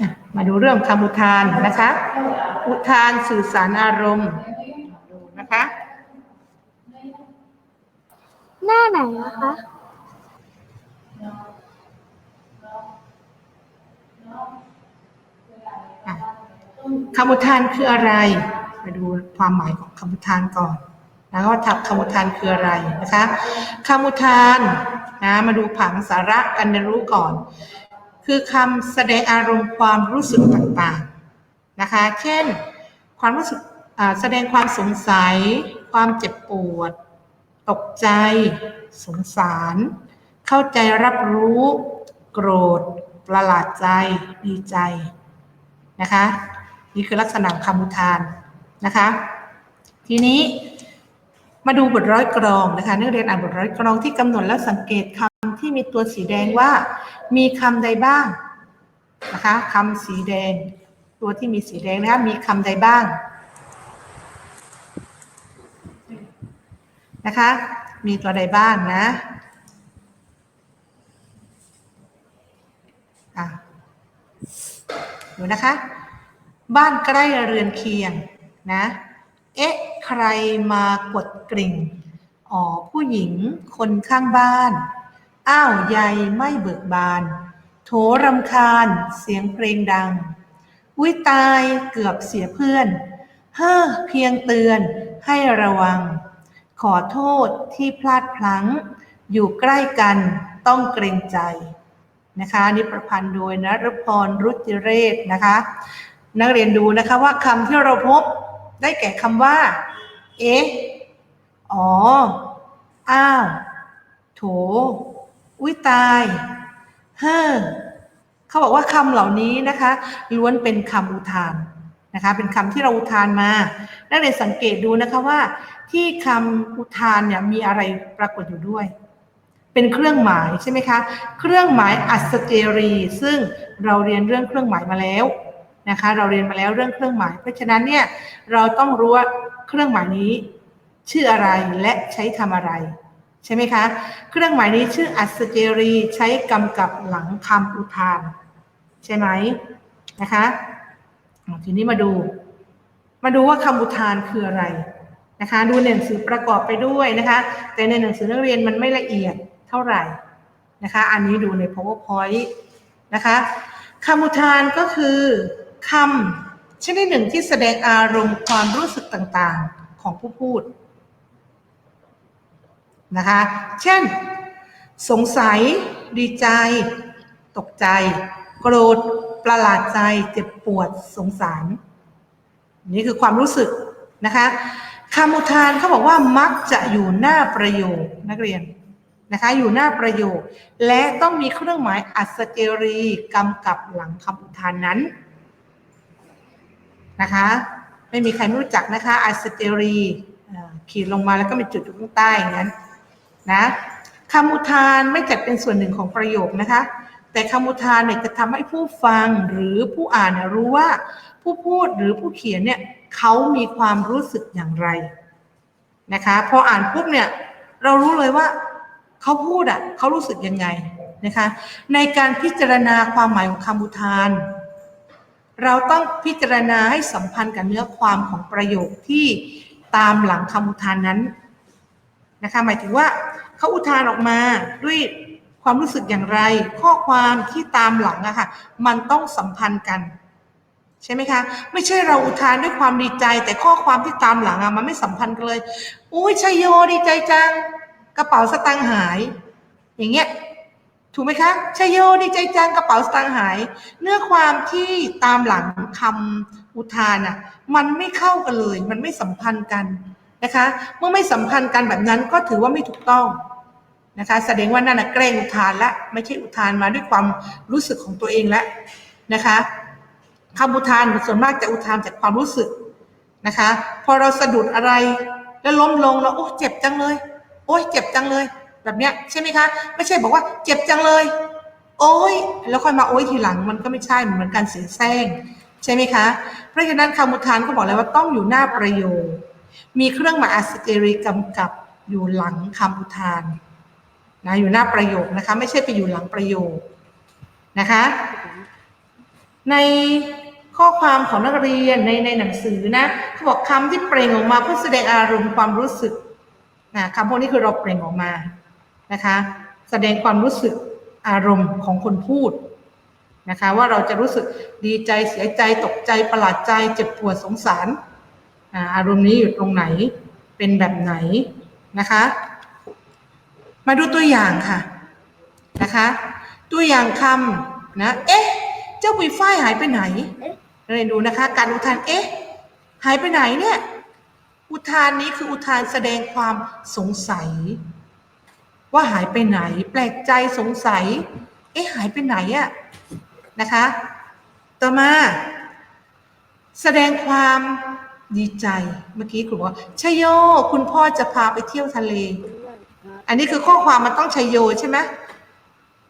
อะมาดูเรื่องคำอุทานนะคะ อุทานสื่อสารอารมณ์ดูนะคะ หน้าไหนนะคะคำอุทานคืออะไร มาดูความหมายของคำอุทานก่อน แล้วก็ทับคำอุทานคืออะไรนะคะคำอุทานนะมาดูผังสาระกันเรียนรู้ก่อน คือคำแสดงอารมณ์ความรู้สึกต่างๆนะคะ เช่น ความรู้สึกแสดงความสงสัย ความเจ็บปวด ตกใจ สงสาร เข้าใจรับรู้ โกรธ ประหลาดใจ ดีใจนะคะ นี่คือลักษณะคำอุทานนะคะ ทีนี้ มาดูบทร้อยกรองนะคะนักเรียนอ่านบทร้อยกรองที่กำหนดแล้วสังเกตคำที่มีตัวสีแดงว่า มีคำใดบ้างนะคะคำสีแดง ตัวที่มีสีแดงนะคะมีคำใดบ้างนะคะ มีตัวใดบ้างนะอะดูนะคะ บ้านใกล้เรือนเคียงนะ เอ๊ะ ใครมากดกริ่ง อ๋อ ผู้หญิงคนข้างบ้าน อ้าวใยไม่เบิกบาน โถรำคาญ เสียงเพลงดัง อุ้ยตายเกือบเสียเพื่อน เฮ้อ เพียงเตือนให้ระวัง ขอโทษที่พลาดพลั้ง อยู่ใกล้กันต้องเกรงใจนะคะนี่ประพันธ์โดยนรพรรุจิเรศนะคะ นักเรียนดูนะคะว่าคำที่เราพบ ได้แก่คำว่า เอ๊ะอ๋อ อ้าว โถ อุ้ยตาย เฮ้อเขาบอกว่าคำเหล่านี้นะคะ ล้วนเป็นคำอุทานนะคะ เป็นคำที่เราอุทานมา นักเรียนสังเกตดูนะคะว่า ที่คำอุทานเนี่ยมีอะไรปรากฏอยู่ด้วย เป็นเครื่องหมายใช่ไหมคะ เครื่องหมายอัศเจรี ซึ่งเราเรียนเรื่องเครื่องหมายมาแล้ว นะคะเราเรียนมาแล้วเรื่องเครื่องหมาย เพราะฉะนั้นเนี่ยเราต้องรู้ว่าเครื่องหมายนี้ชื่ออะไรและใช้ทำอะไร ใช่ไหมคะ เครื่องหมายนี้ชื่ออัศเจรีใช้กำกับหลังคำอุทาน ใช่ไหมนะคะทีนี้มาดู มาดูว่าคำอุทานคืออะไรนะคะดูในหนังสือประกอบไปด้วยนะคะ แต่ในหนังสือนักเรียนมันไม่ละเอียดเท่าไหร่นะคะ อันนี้ดูใน powerpoint นะคะคำอุทานก็คือ คำชนิดหนึ่งที่แสดงอารมณ์ความรู้สึกต่างๆของผู้พูดนะคะ เช่น สงสัย ดีใจ ตกใจ โกรธ ประหลาดใจ เจ็บปวด สงสาร นี่คือความรู้สึกนะคะคำอุทานเขาบอกว่ามักจะอยู่หน้าประโยคนักเรียนนะคะ อยู่หน้าประโยค และต้องมีเครื่องหมายอัศเจรีกำกับหลังคำอุทานนั้น นะคะ ไม่มีใครไม่รู้จักนะคะอัศเจรีขีดลงมาแล้วก็มีจุดอยู่ข้างใต้อย่างนั้นนะคำอุทานไม่จัดเป็นส่วนหนึ่งของประโยคนะคะ แต่คำอุทานเนี่ยจะทำให้ผู้ฟังหรือผู้อ่านเนี่ยรู้ว่าผู้พูดหรือผู้เขียนเนี่ยเขามีความรู้สึกอย่างไรนะคะพออ่านปุ๊บเนี่ยเรารู้เลยว่าเขาพูดอะเขารู้สึกยังไงนะคะ ในการพิจารณาความหมายของคำอุทาน เราต้องพิจารณาให้สัมพันธ์กับเนื้อความของประโยคที่ตามหลังคำอุทานนั้นนะคะหมายถึงว่าเขาอุทานออกมาด้วยความรู้สึกอย่างไร ข้อความที่ตามหลังอะค่ะมันต้องสัมพันธ์กัน ใช่ไหมคะ ไม่ใช่เราอุทานด้วยความดีใจ แต่ข้อความที่ตามหลังอะมันไม่สัมพันธ์กันเลยอุ้ยชยโยดีใจจัง กระเป๋าสตางค์หาย อย่างเงี้ย ถูกไหมคะชยโยดีใจจังกระเป๋าสตางค์หาย เนื้อความที่ตามหลังคำอุทานอะมันไม่เข้ากันเลย มันไม่สัมพันธ์กันนะคะ เมื่อไม่สัมพันธ์กันแบบนั้นก็ถือว่าไม่ถูกต้องนะคะ แสดงว่านั่นนะแกล้งอุทานละไม่ใช่อุทานมาด้วยความรู้สึกของตัวเองแล้วนะคะคำอุทานส่วนมากจะอุทานจากความรู้สึกนะคะ พอเราสะดุดอะไรแล้วล้มลงแล้วโอ้เจ็บจังเลย โอ้ยเจ็บจังเลย แบบเนี้ยใช่ไหมคะ ไม่ใช่บอกว่าเจ็บจังเลย โอ้ยแล้วค่อยมาโอ้ยทีหลังมันก็ไม่ใช่เหมือนการเสียแซงใช่ไหมคะ เพราะฉะนั้นคำอุทานก็บอกเลยว่าต้องอยู่หน้าประโยค มีเครื่องหมายอัศเจรีกำกับอยู่หลังคำอุทานนะอยู่หน้าประโยคนะคะ ไม่ใช่ไปอยู่หลังประโยคนะคะ ในข้อความของนักเรียนในในหนังสือนะเขาบอกคำที่เปล่งออกมาเพื่อแสดงอารมณ์ความรู้สึกนะคำพวกนี้คือเราเปล่งออกมา นะคะ แสดงความรู้สึกอารมณ์ของคนพูดนะคะ ว่าเราจะรู้สึกดีใจเสียใจตกใจประหลาดใจ เจ็บปวดสงสารอารมณ์นี้อยู่ตรงไหนเป็นแบบไหนนะคะมาดูตัวอย่างค่ะนะคะ ตัวอย่างคำนะ เอ๊ะ เจ้าปุยฝ้ายหายไปไหนเรียนดูนะคะ การอุทานเอ๊ะ หายไปไหนเนี่ย อุทานนี้คืออุทานแสดงความสงสัย ว่าหายไปไหน แปลกใจสงสัย เอ๊ะหายไปไหนอะนะคะ ต่อมา แสดงความดีใจเมื่อกี้ครูบอกว่าชยโย คุณพ่อจะพาไปเที่ยวทะเล อันนี้คือข้อความมันต้องชัยโยใช่ไหม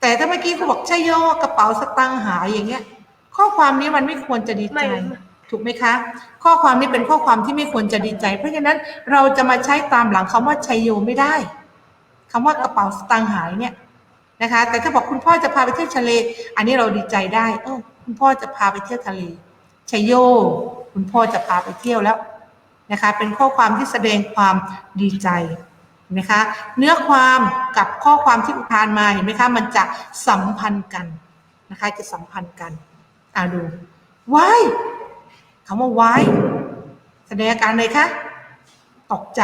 แต่ถ้าเมื่อกี้เขาบอกชัยโยกระเป๋าสตางค์หายอย่างเงี้ย ข้อความนี้มันไม่ควรจะดีใจไม่ถูกไหมคะ ข้อความนี้เป็นข้อความที่ไม่ควรจะดีใจ เพราะฉะนั้นเราจะมาใช้ตามหลังคำว่าชัยโยไม่ได้ คำว่ากระเป๋าสตางค์หายเนี่ยนะคะ แต่ถ้าบอกคุณพ่อจะพาไปเที่ยวทะเล อันนี้เราดีใจได้เออคุณพ่อจะพาไปเที่ยวทะเลชัยโย คุณพ่อจะพาไปเที่ยวแล้วนะคะ เป็นข้อความที่แสดงความดีใจนไหมคะ เนื้อความกับข้อความที่อุทานมาเห็นไหมคะ มันจะสัมพันธ์กันนะคะ จะสัมพันธ์กันอ่าดู why คำว่า why แสดงอาการเลยคะตกใจ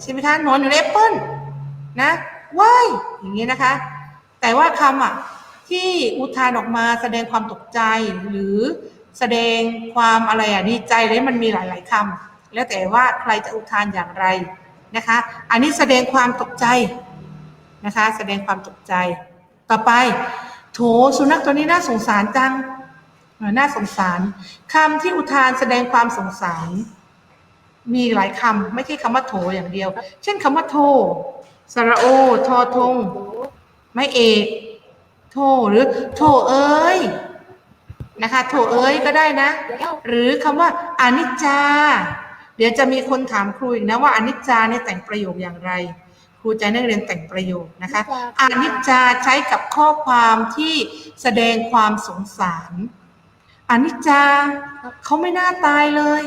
ใช่ไหมคะนอนอยู่ในแอปเปิ้ล นะ why อย่างนี้นะคะ แต่ว่าคำอะที่อุทานออกมาแสดงความตกใจหรือแสดงความอะไรอะดีใจเลยมันมีหลาย ๆคำแล้วแต่ว่าใครจะอุทานอย่างไรนะคะ อันนี้แสดงความตกใจนะคะ แสดงความตกใจ ต่อไป โถสุนัขตัวนี้น่าสงสารจังน่าสงสารคำที่อุทานแสดงความสงสาร มีหลายคำไม่ใช่คำว่าโถอย่างเดียว เช่นคำว่าโท สระโอ ทอทง ไม่เอก โทหรือโทเอ้ยนะคะ โทเอ้ยก็ได้นะ หรือคำว่าอนิจจา เดี๋ยวจะมีคนถามครูอีกนะว่าอนิจจาเนี่ยแต่งประโยคอย่างไร ครูจะให้นักเรียนแต่งประโยคนะคะอนิจจาใช้กับข้อความที่แสดงความสงสารอนิจจาเขาไม่น่าตายเลย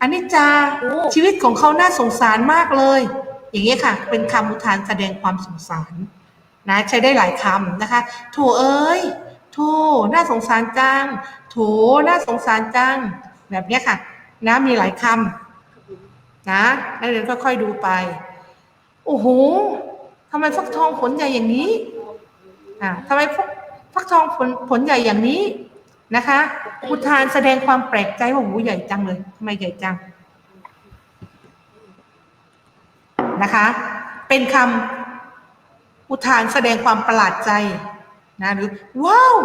อนิจจาโอ้ชีวิตของเขาน่าสงสารมากเลย อย่างนี้ค่ะ เป็นคำอุทานแสดงความสงสารนะใช้ได้หลายคำนะคะโถเอ้ยโถน่าสงสารจังโถน่าสงสารจัง แบบนี้ค่ะ นะมีหลายคำนะนักเรียนค่อยๆดูไป โอ้โหทำไมฟักทองผลใหญ่อย่างนี้อ่าทำไมฟักฟักทองผลผลใหญ่อย่างนี้นะคะ อุทานแสดงความแปลกใจว่าโอ้โหใหญ่จังเลยทำไมใหญ่จัง นะคะ เป็นคำอุทานแสดงความประหลาดใจนะหรือว้าว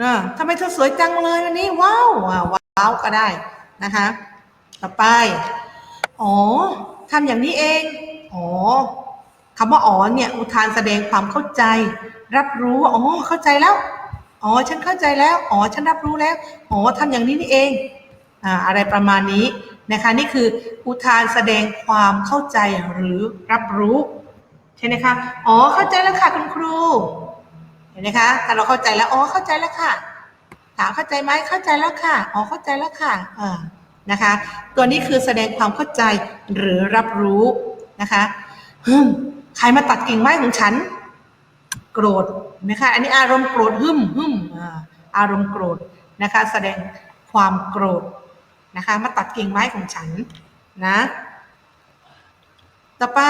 อ่าทำไมเธอสวยจังเลยวันนี้ว้าวว้าวก็ได้นะคะ ต่อไป อ๋อทำอย่างนี้เอง อ๋อคำว่าอ๋อเนี่ย อุทานแสดงความเข้าใจ รับรู้ว่าอ๋อเข้าใจแล้ว อ๋อฉันเข้าใจแล้ว อ๋อฉันรับรู้แล้ว อ๋อทำอย่างนี้นี่เองอ่าอะไรประมาณนี้ นะคะนี่คืออุทานแสดงความเข้าใจหรือรับรู้ ใช่ไหมคะอ๋อเข้าใจแล้วค่ะคุณครูเห็นไหมคะถ้าเราเข้าใจแล้วอ๋อเข้าใจแล้วค่ะ ถามเข้าใจไหมเข้าใจแล้วค่ะอ๋อเข้าใจแล้วค่ะเออนะคะ ตัวนี้คือแสดงความเข้าใจหรือรับรู้นะคะฮึมใครมาตัดกิ่งไม้ของฉัน โกรธเห็นะคะอันนี้อารมณ์โกรธหึมหึมอารมณ์โกรธนะคะ แสดงความโกรธ นะคะ มาตัดกิ่งไม้ของฉันนะ ต่อไป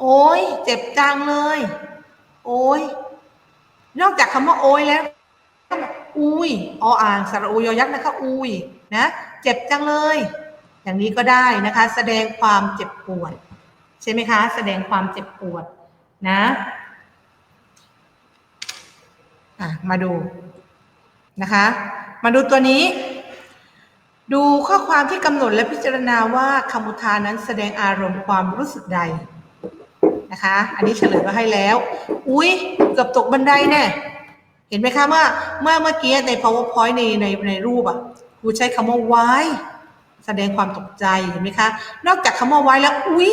โอ้ยเจ็บจังเลย โอ้ยนอกจากคำว่าโอ้ยแล้วก็อุ้ยออ่างสระอูยอยักษ์นะคะ อุ้ยนะ เจ็บจังเลย อย่างนี้ก็ได้นะคะ แสดงความเจ็บปวด ใช่ไหมคะ แสดงความเจ็บปวดนะอะมาดูนะคะ มาดูตัวนี้ ดูข้อความที่กำหนดและพิจารณาว่าคำอุทานนั้นแสดงอารมณ์ความรู้สึกใดนะคะ อันนี้เฉลยมาให้แล้ว อุ้ยเกือบตกบันไดแน่เห็นไหมคะว่าเมื่อเมื่อกี้ใน powerpoint ในในในรูปอะครูใช้คำว่า why แสดงความตกใจเห็นไหมคะ นอกจากคำว่า why แล้ว อุ้ย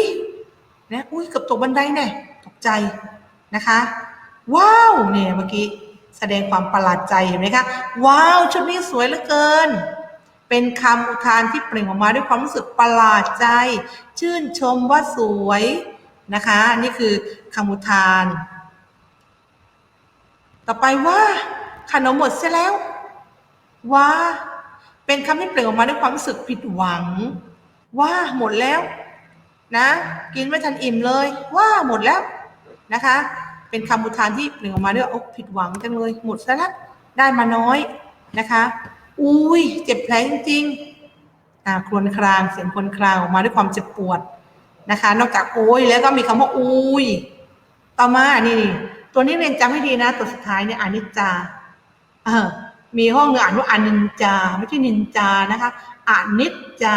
นะอุ้ยเกือบตกบันไดแน่ตกใจนะคะ ว้าวเนี่ยเมื่อกี้แสดงความประหลาดใจเห็นไหมคะ ว้าวชุดนี้สวยเหลือเกิน เป็นคำอุทานที่เปล่งออกมาด้วยความรู้สึกประหลาดใจ ชื่นชมว่าสวยนะคะ นี่คือคำอุทาน ต่อไปว่าขนมหมดเสียแล้ว ว่า เป็นคำที่เปล่งออกมาด้วยความรู้สึกผิดหวัง ว่าหมดแล้ว นะ กินไม่ทันอิ่มเลย ว่าหมดแล้วนะคะ เป็นคำอุทานที่เปล่งออกมาด้วยอกผิดหวังจังเลย หมดซะแล้วได้มาน้อยนะคะ อุ้ยเจ็บแผลจริงๆอ่าครวญครางเสียงครวญครางออกมาด้วยความเจ็บปวดนะคะ นอกจากโอ้ยแล้วก็มีคำว่าอุ้ยต่อมานี่นี่ตัวนี้เรียนจำให้ดีนะ ตัวสุดท้ายเนี่ยอานิจจาเออมีห้องหนึ่งอ่านว่าอานินจา ไม่ใช่นินจานะคะอานิจจา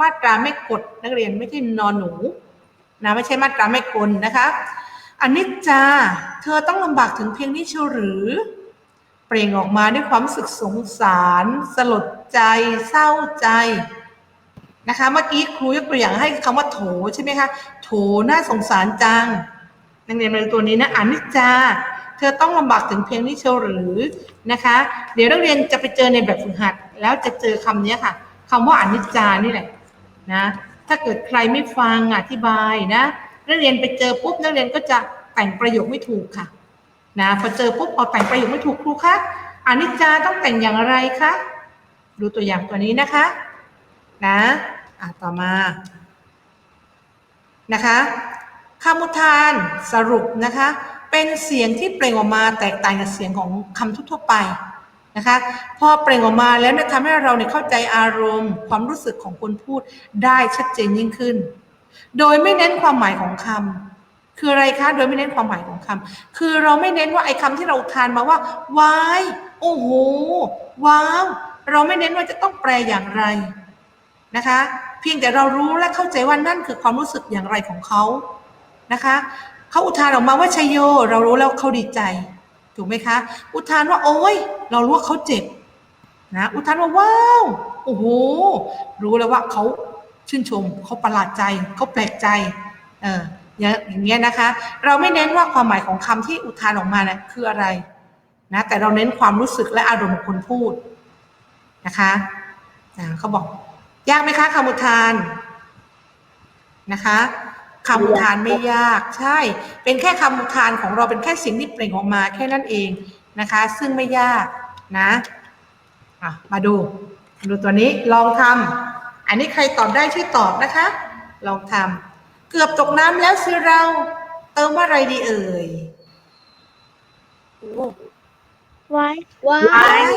มาตราไม่กดนักเรียนไม่ใช่นอนหนูนะไม่ใช่มาตราไม่กลนะคะอนิจจา เธอต้องลำบากถึงเพียงนี้เชียวหรือ ปล่งออกมาด้วยความรู้สึกสงสาร สลดใจ เศร้าใจนะคะ เมื่อกี้ครูยกตัวอย่างให้คำว่าโถใช่ไหมคะโถน่าสงสารจังนักเรียนมาดูตัวนี้นะอนิจจา เธอต้องลำบากถึงเพียงนี้เชียวหรือนะคะ เดี๋ยวนักเรียนจะไปเจอในแบบฝึกหัด แล้วจะเจอคำนี้ค่ะคำว่าอนิจจานี่แหละนะถ้าเกิดใครไม่ฟังอธิบายนะนักเรียนไปเจอปุ๊บนักเรียนก็จะแต่งประโยคไม่ถูกค่ะ นะพอเจอปุ๊บเอาแต่งประโยคไม่ถูกครูคะอนิจจาต้องแต่งอย่างไรคะดูตัวอย่างตัวนี้นะคะ นะอะต่อมานะคะคำอุทานสรุปนะคะ เป็นเสียงที่เปล่งออกมาแตกต่างจากเสียงของคำทั่วไปนะคะพอเปล่งออกมาแล้วเนี่ยทำให้เราเนี่ยเข้าใจอารมณ์ ความรู้สึกของคนพูดได้ชัดเจนยิ่งขึ้น โดยไม่เน้นความหมายของคำ คืออะไรคะ โดยไม่เน้นความหมายของคำคือเราไม่เน้นว่าไอ้คำที่เราอุทานมาว่า ว้าย โอ้โห ว้าว เราไม่เน้นว่าจะต้องแปลอย่างไรนะคะ เพียงแต่เรารู้และเข้าใจว่านั่นคือความรู้สึกอย่างไรของเขานะคะเขาอุทานออกมาว่าชัยโย เรารู้แล้วเขาดีใจ ถูกไหมคะ อุทานว่าโอ้ย เรารู้ว่าเขาเจ็บนะอุทานว่าว้าวโอ้โหรู้แล้วว่าเขาชื่นชมเขาประหลาดใจเขาแปลกใจเออ อย่างเงี้ยนะคะ เราไม่เน้นว่าความหมายของคำที่อุทานออกมานะคืออะไรนะแต่เราเน้นความรู้สึกและอารมณ์ของคนพูดนะคะอ่าเขาบอก ยากไหมคะคำอุทานนะคะคำอุทานไม่ยากใช่ เป็นแค่คำอุทานของเราเป็นแค่สิ่งที่เปล่งออกมาแค่นั้นเองนะคะ ซึ่งไม่ยากนะะมาดู ดูตัวนี้ลองทำอันนี้ใครตอบได้ช่วยตอบนะคะ ลองทำ เกือบตกน้ำแล้วสิเรา เติมว่าอะไรดีเอ่ยไว้ว้าไว้ย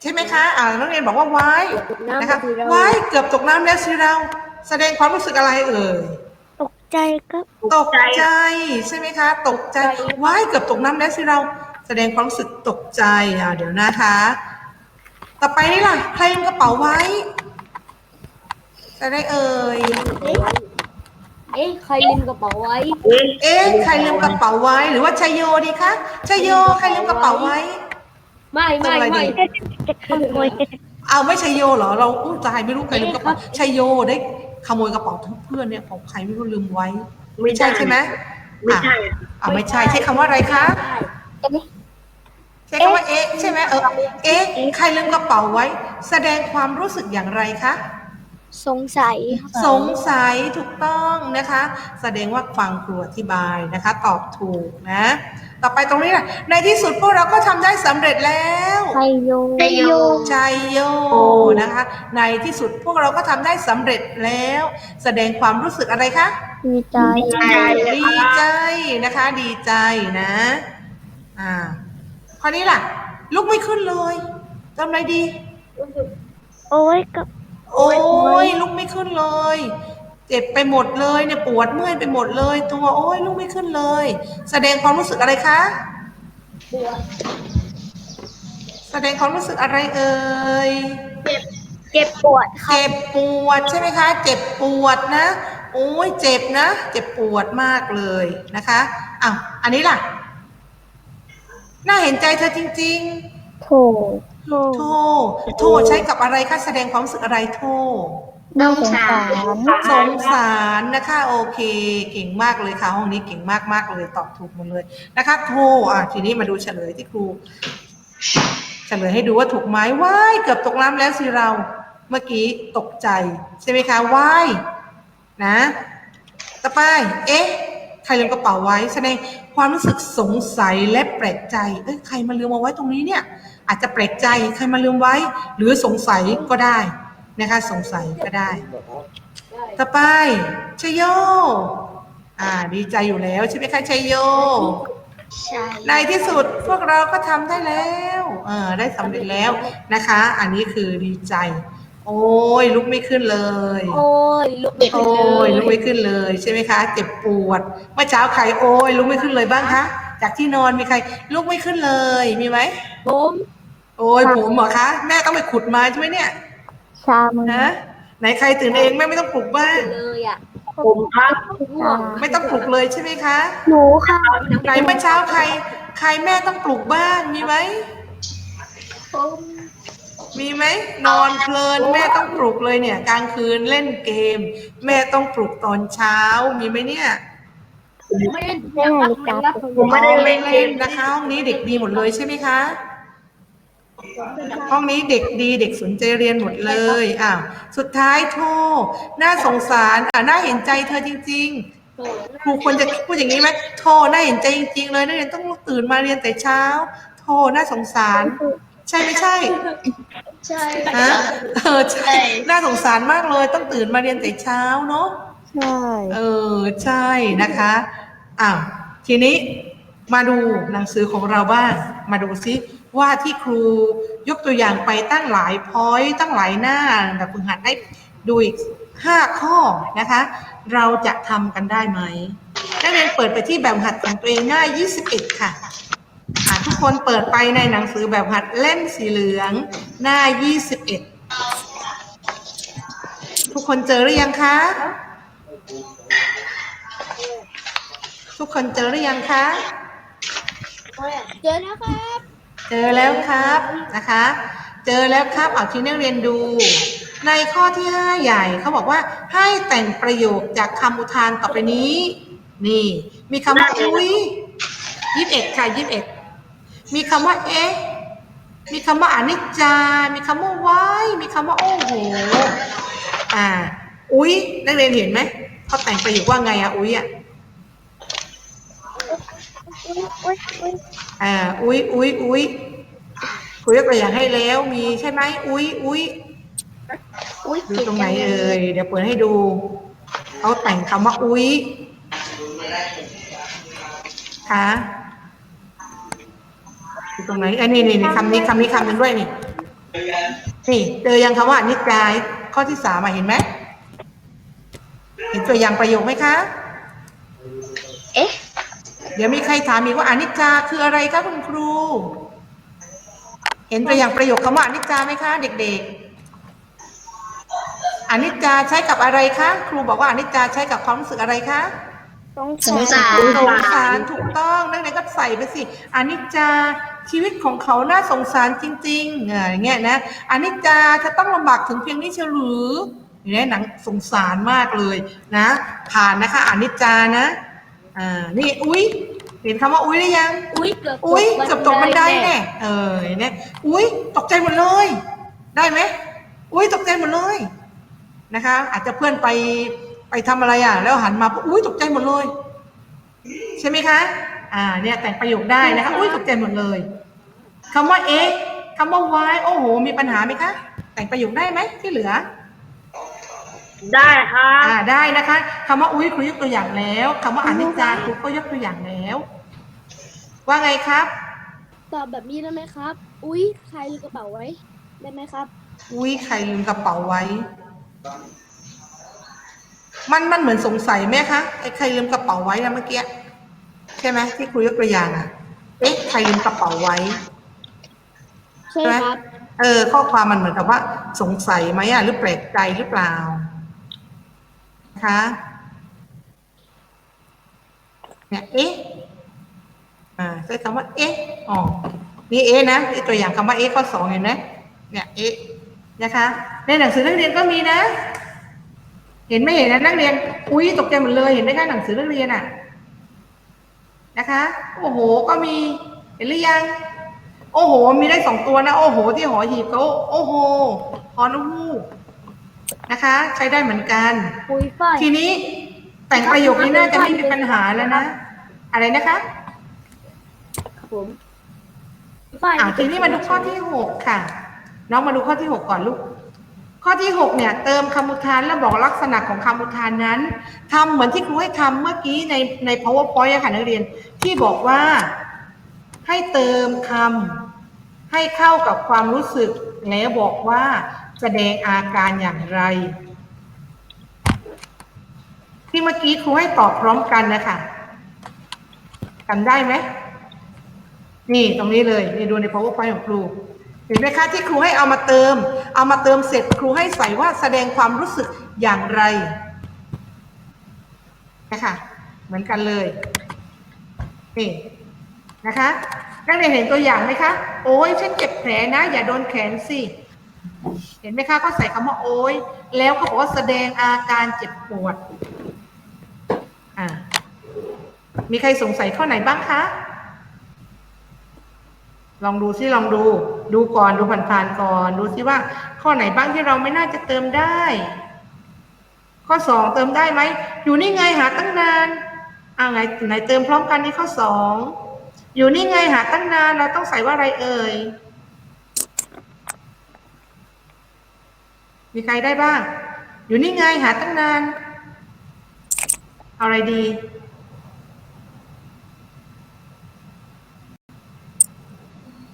ใช่ไหมคะ อ่านักเรียนบอกว่าไว้ตกน้ำนะคะก็คือเราไว้เกือบตกน้ำแล้วสิเรา แสดงความรู้สึกอะไรเอ่ย ตกใจครับ ตกใจใช่ไหมคะ ตกใจว้ายเกือบตกน้ำแล้วสิเรา แสดงความรู้สึกตกใจอ่าเดี๋ยวนะคะ ต่อไปนี่ล่ะ ใครลืมกระเป๋าไว้จะได้เอ่ย เอ๊ะใครลืมกระเป๋าไว้ เอ๊ะใครลืมกระเป๋าไว้หรือว่าชยโยดีคะชยโยใครลืมกระเป๋าไว้ ไม่ไม่ทำอะไรไม่ดีจะขโมยเอาไม่ชยโยเหรอเราอู้ตายไม่รู้ใครลืมกระเป๋าชยโยได้ขโมยกระเป๋าทั้งเพื่อนเนี่ยของใครไม่รู้ลืมไว้ ไม่ใช่ใช่ไหมไม่ใช่อะอ่าไม่ใช่ใช้คำว่าอะไรคะใช้คำว่าเอ๊ะใช่ไหมเออเอ๊ะใครลืมกระเป๋าไว้ แสดงความรู้สึกอย่างไรคะ สงสัยครับสงสัยถูกต้องนะคะ แสดงว่าฟังครูอธิบายนะคะ ตอบถูกนะ ต่อไปตรงนี้นะในที่สุดพวกเราก็ทำได้สำเร็จแล้วไทยโยไทยโย ชัยโยนะคะ ในที่สุดพวกเราก็ทำได้สำเร็จแล้ว แสดงความรู้สึกอะไรคะ ดีใจดีใจนะคะ ดีใจนะ อ่าคราวนี้ล่ะ ลุกไม่ขึ้นเลยทำอะไรดี โอ้ยกับโอ้ยลุกไม่ขึ้นเลย เจ็บไปหมดเลยเนี่ยปวดเมื่อยไปหมดเลย ตัวโอ้ยลุกไม่ขึ้นเลย แสดงความรู้สึกอะไรคะแสดงความรู้สึกอะไรเอ่ย เจ็บปวดครับเจ็บปวดใช่ไหมคะ เจ็บปวดนะ โอ้ยเจ็บนะ เจ็บปวดมากเลยนะคะอ้าวอันนี้ล่ะ น่าเห็นใจเธอจริงโถ โถๆโทโทใช้กับอะไรคะแสดงความรู้สึกอะไรโทน่าสงสารสงสารนะคะ โอเค เก่งมากเลยค่ะ ห้องนี้เก่งมากมากๆเลยตอบถูกหมดเลยนะคะครูอะทีนี้มาดูเฉลยที่ครูเฉลยให้ดูว่าถูกไหมว้ายเกือบตกน้ำแล้วสิเรา เมื่อกี้ตกใจ ใช่ไหมคะว้ายนะ ต่อไป เอ๊ะใค รลืมกระเป๋าไว้ แสดงความรู้สึกสงสัยและแปลกใจ เอ้ยใครมาลืมเอาไว้ตรงนี้เนี่ย อาจจะแปลกใจใครมาลืมไว้ หรือสงสัยก็ได้นะคะ สงสัยก็ได้ ต่อไปชยโย อ่า ดีใจอยู่แล้วใช่ไหมคะชยโย ใช่ในที่สุดพวกเราก็ทำได้แล้ว เออได้สำเร็จแล้วนะคะ อันนี้คือดีใจ โอ้ยลุกไม่ขึ้นเลย โอ้ยลุกไม่ขึ้โอ้นเลยลุกไม่ขึ้นเลยใช่ไหมคะ เจ็บปวด เมื่อเช้าใครโอ้ยลุกไม่ขึ้นเลยบ้างคะจากที่นอนมีใคร ลุกไม่ขึ้นเลยมีไหมผมโอ้ยผมเหรอคะแม่ต้องไปขุดมาใช่ไหมเนี่ยชามือฮะไหนใครตื่นเองแม่ไม่ต้องปลุกบ้างเลยอะผมครับง่วงไม่ต้องปลุกเลยใช่ไหมคะหนูค่ะไหนเมื่อเช้าใคร ใครแม่ต้องปลุกบ้างมีไหมผม มีไหมนอนเพลินแม่ต้องปลุกเลยเนี่ย กลางคืนเล่นเกม แม่ต้องปลุกตอนเช้ามีไหมเนี่ยไม่ได้ยังรับยังรับผมไม่ได้เล่นนะคะ ห้องนี้เด็กดีหมดเลยใช่ไหมคะ ห้องนี้เด็กดีเด็กสนใจเรียนหมดเลยอ้าวสุดท้ายโทน่าสงสารอ่าน่าเห็นใจเธอจริง ๆ ครูควรจะพูดอย่างนี้ไหมโทน่าเห็นใจจริง ๆ เลยนักเรียนต้องตื่นมาเรียนแต่เช้า โทน่าสงสาร ใช่ไม่ใช่ใช่ฮะเออใช่น่าสงสารมากเลยต้องตื่นมาเรียนแต่เช้าเนาะใช่เออใช่นะคะอ้าวทีนี้มาดูหนังสือของเราบ้างมาดูซิว่าที่ครูยกตัวอย่างไปตั้งหลายพอยต์ตั้งหลายหน้าแบบฝึกหัดได้ดูอีกห้าข้อนะคะ เราจะทำกันได้ไหมนักเรียนเปิดไปที่แบบหัดของตัวเองหน้า 21 ค่ะอะทุก คนเปิดไปในหนังสือแบบหัดเล่มสีเหลือง หน้า 21 ทุกคนเจอหรือยังคะ ทุกคนเจอหรือยังคะ เจอแล้วครับ เจอแล้วครับนะคะ เจอแล้วครับเอาที่นักเรียนดูในข้อที่ห้าใหญ่เขาบอกว่าให้แต่งประโยคจากคำอุทานต่อไปนี้ นี่ มีคำว่าอุ้ยยี่สิบเอ็ดค่ะยี่สิบเอ็ด มีคำว่า เอ๊ะ มีคำว่าอนิจจา มีคำว่าว้ายมีคำว่าโอ้โห อ่า อุ้ยนักเรียนเห็นไหมเขาแต่งประโยคว่าไงอะอุ้ยอะอ่า อุ้ยอุ้ยอุ้ยครูยกตัวอย่างให้แล้วมีใช่ไหมอุ้ยอุ้ยอุ้ยดูตรงไหนเอ่ยเดี๋ยวเปิดให้ดูเขาแต่งคำว่าอุ้ยคะ ดูตรงไหนอันนี้นี่นี่คำนี้คำนี้คำหนึ่งด้วยนี่นี่เจอยังคำว่านิจจาย ข้อที่สามอะเห็นไหมเห็นตัวอย่างประโยคไหมคะ เอ๊ะ เดี๋ยวมีใครถามอีกว่าอนิจจาคืออะไรคะคุณครู เห็นตัวอย่างประโยคคำว่าอนิจจาไหมคะ เด็กๆอนิจจาใช้กับอะไรคะ ครูบอกว่าอนิจจาใช้กับความรู้สึกอะไรคะสงสงสารถูกต้องนักเรียนก็ใส่ไปสิอนิจจา ชีวิตของเขาน่าสงสารจริงๆเอออย่างเงี้ยนะอนิจจาจะต้องลำบากถึงเพียงนี้เชียวหรือเนี่ยหนังสงสารมากเลยนะ ผ่านนะคะอนิจจานะอ่านี่อุ้ยเห็นคำว่าอุ้ยหรือยัง อุ้ยเกือบอุ้ยเกือบตกบันไดแน่เออเห็นไหมอุ้ยตกใจหมดเลย ได้ไหมอุ้ยตกใจหมดเลยนะคะ อาจจะเพื่อนไปไปทำอะไรอะ แล้วหันมาปุ๊บอุ้ยตกใจหมดเลย ใช่ไหมคะ อ่า เนี่ยแต่งประโยคได้นะคะ อุ้ยตกใจหมดเลย คำว่าเอ๊ะคำว่า why โอ้โห มีปัญหาไหมคะ แต่งประโยคได้ไหมที่เหลือ ได้ครับอ่าได้นะคะคำว่าอุ้ยครูยกตัวอย่างแล้วคำว่าอนิจจาครูก็ยกตัวอย่างแล้ว ว่าไงครับ ตอบแบบนี้ได้ไหมครับ อุ้ยใครลืมกระเป๋าไว้ได้ไหมครับ อุ้ยใครลืมกระเป๋าไว้ มันมันเหมือนสงสัยไหมคะไอ้ใครลืมกระเป๋าไว้นะเมื่อกี้ใช่ไหมที่ครูยกตัวอย่างอะ เอ๊ะใครลืมกระเป๋าไว้ ใช่ครับเออ ข้อความมันเหมือนกับว่า สงสัยไหมอะหรือแปลกใจหรือเปล่านะคะเนี่ยเอ๊ะอ่าใช้คำว่า เอ๊ะอ๋อนี่เอ๊ะนะนี่ตัวอย่างคำว่าเอ๊ะข้อสองเห็นไหมเนี่ยเอ๊ะนะคะ ในหนังสือนักเรียนก็มีนะ เห็นไม่เห็นนะนักเรียน อุ้ยตกใจหมดเลยเห็นไหมคะหนังสือนักเรียนอะนะคะ โอ้โห ก็มีเห็นหรือยัง โอ้โห มีได้สองตัวนะ โอ้โห ที่หอหีบเขาโอ้โหฮอนฮูกนะคะ ใช้ได้เหมือนกัน ปุยฝ้ายทีนี้แต่งประโยคนี้น่าจะไม่มีปัญหาแล้วนะ อะไรนะคะครับผมฝ้ายอ่าทีนี้มาดูข้อที่หกค่ะ น้องมาดูข้อที่หกก่อนลูก ข้อที่หกเนี่ย เติมคำอุทานแล้วบอกลักษณะของคำอุทานนั้นทำเหมือนที่ครูให้ทำเมื่อกี้ในใน powerpoint อะค่ะนักเรียน ที่บอกว่าให้เติมคำ ให้เข้ากับความรู้สึกแล้วบอกว่าแสดงอาการอย่างไร ที่เมื่อกี้ครูให้ตอบพร้อมกันนะคะจำได้ไหมนี่ตรงนี้เลยนี่ดูใน powerpoint ของครูเห็นไหมคะที่ครูให้เอามาเติม เอามาเติมเสร็จครูให้ใส่ว่าแสดงความรู้สึกอย่างไรนะคะเหมือนกันเลยนี่นะคะ นักเรียนเห็นตัวอย่างไหมคะ โอ้ยฉันเจ็บแผลนะ อย่าโดนแขนสิ เห็นไหมคะเขาใส่คำว่าโอ้ยแล้วเขาบอกว่าแสดงอาการเจ็บปวด อ่า มีใครสงสัยข้อไหนบ้างคะ ลองดูซิลองดู ดูก่อนดูผ่านๆก่อน ดูซิว่า ข้อไหนบ้างที่เราไม่น่าจะเติมได้ ข้อสองเติมได้ไหม อยู่นี่ไงหาตั้งนานอ่าไงไหนเติมพร้อมกันนี่ข้อสอง อยู่นี่ไงหาตั้งนานเราต้องใส่ว่าอะไรเอ่ย มีใครได้บ้าง อยู่นี่ไงหาตั้งนาน เอาอะไรดี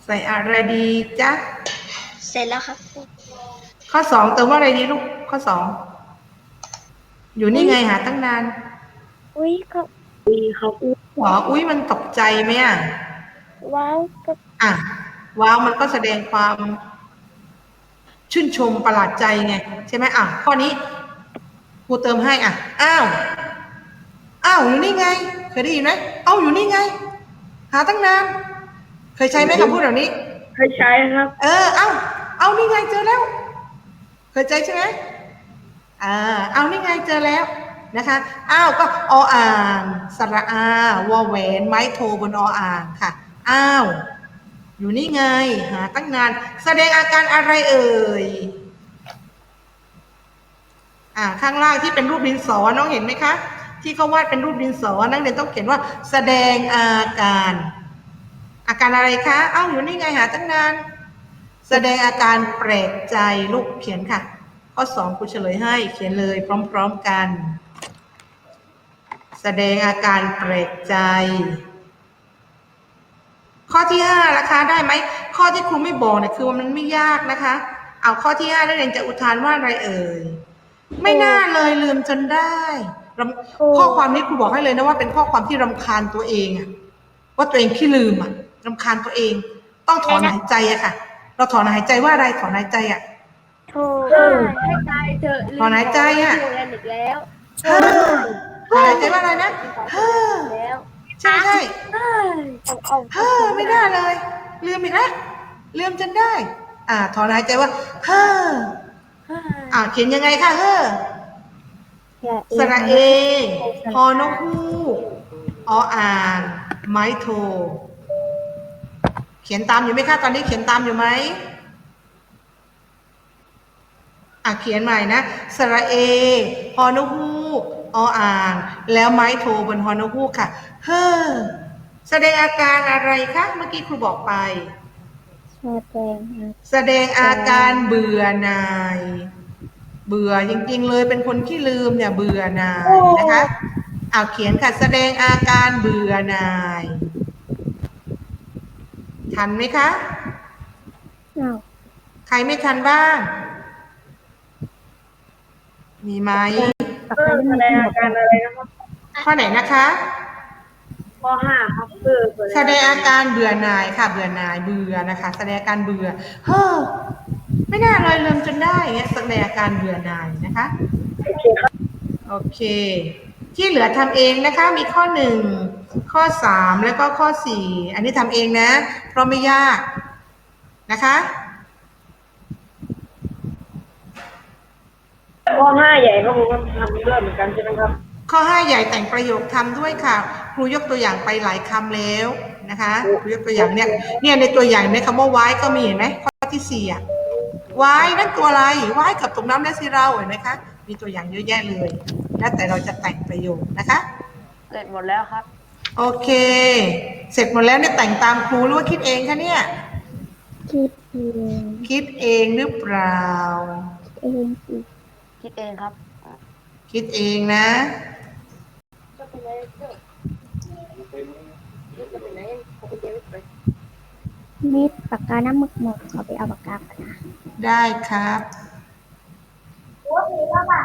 ใส่อะไรดีจ๊ะ เสร็จแล้วครับข้อสองเติมว่าอะไรดีลูกข้อสอง อยู่นี่ไงหาตั้งนาน อุ้ยครับอุ้ยครับอุ้ย หรออุ้ยมันตกใจไหมอะว้าวครับอะว้าวมันก็แสดงความ ชื่นชมประหลาดใจไง ใช่ไหมอะข้อนี้ครูเติมให้อะอ้าวอ้าวอยู่นี่ไง เคยได้ยินไหมเอ้าอยู่นี่ไง หาตั้งนานเคยใช้ไหมคำพูดแบบนี้ เคยใช้ครับ เออ เอาเอานี่ไงเจอแล้ว เคยใจใช่ไหมอ่าเอานี่ไงเจอแล้ว นะคะอ้าวก็ออ่างสระอาวอแหวนไม้โทบนออ่างค่ะอ้าวอยู่นี่ไงหาตั้งนาน แสดงอาการอะไรเอ่ยอ่าข้างล่างที่เป็นรูปดินสอน้องเห็นไหมคะ ที่เขาวาดเป็นรูปดินสอนักเรียนต้องเขียนว่า แสดงอาการ อาการอะไรคะเอ้าอยู่นี่ไงหาตั้งนาน แสดงอาการแปลกใจลูกเขียนค่ะ ข้อสองครูเฉลยให้เขียนเลยพร้อม ๆกัน ดงอาการแปลกใจ ข้อที่ห้าราคาได้ไหมข้อที่ครูไม่บอกเนี่ยคือว่ามันไม่ยากนะคะ เอาข้อที่ห้านักเรียนจะอุทานว่าอะไรเอ่ยไม่น่าเลยลืมจนได้รำข้อความนี้ครูบอกให้เลยนะว่าเป็นข้อความที่รำคาญตัวเองอะว่าตัวเองขี้ลืมอะรำคาญตัวเอง ต้องถอนหายใจอะค่ะ เราถอนหายใจว่าอะไรถอนหายใจอะโทรให้ใจเถอะถอนหายใจอะลืมเรียนอีกแล้ว เฮ้อถอนหายใจว่าอะไรนะเฮ้อแล้วใช่ใช่เอ้ยเอาเอาเฮ้อไม่น่าเลย ลืมอีกแล้วลืมจนได้ อ่าถอนหายใจว่าเฮ้อเอ้ยอ่าเขียนยังไงคะเฮ้ออย่าสระเอพอนกฮูกออ่างไม้โท เขียนตามอยู่ไหมคะตอนนี้เขียนตามอยู่ไหมอะเขียนใหม่นะ สระเอ พอนกฮูก ออ่าง แล้วไม้โทบนฮอนกฮูกค่ะ เฮ้อ แสดงอาการอะไรคะ เมื่อกี้ครูบอกไป แสดงแสดงอาการเบื่อหน่าย เบื่อจริงๆเลยเป็นคนที่ลืมเนี่ยเบื่อหน่ายนะคะเอาเขียนค่ะ แสดงอาการเบื่อหน่าย ทันไหมคะเอาใครไม่ทันบ้าง มีไหม เออแสดงอาการอะไรนะครับข้อไหนนะคะข้อห้าครับเออแสดงอาการเบื่อหน่ายค่ะ เบื่อหน่ายเบื่อนะคะ แสดงอาการเบื่อ เฮ้อไม่น่าเลยลืมจนได้เงี้ยแสดงอาการเบื่อหน่ายนะคะ โอเคครับโอเค ที่เหลือทำเองนะคะ มีข้อหนึ่งข้อสามแล้วก็ข้อสี่อันนี้ทำเองนะ เพราะไม่ยากนะคะ ข้อห้าใหญ่ครับผมทำเริ่มเหมือนกันใช่ไหมครับ ข้อ5ใหญ่แต่งประโยคทำด้วยค่ะ ครูยกตัวอย่างไปหลายคำแล้วนะคะครูยกตัวอย่างเนี่ยเนี่ยในตัวอย่างในคำว่าไว้ก็มีเห็นไหมข้อที่สี่อะไว้นั่นตัวอะไรไว้กับตรงน้ำและสิเราเห็นไหมคะมีตัวอย่างเยอะแยะเลยแล้วแต่เราจะแต่งประโยคนะคะ เสร็จหมดแล้วครับ โอเค เสร็จหมดแล้วเนี่ยแต่งตามครูหรือว่าคิดเองคะเนี่ย คิดเองคิดเองหรือเปล่า เองสิ คิดเองครับ คิดเองนะมีปากกาน้ำหมึกหมดขอไปเอาปากกาก่อนนะ ได้ครับ โอ้ยแล้วอะ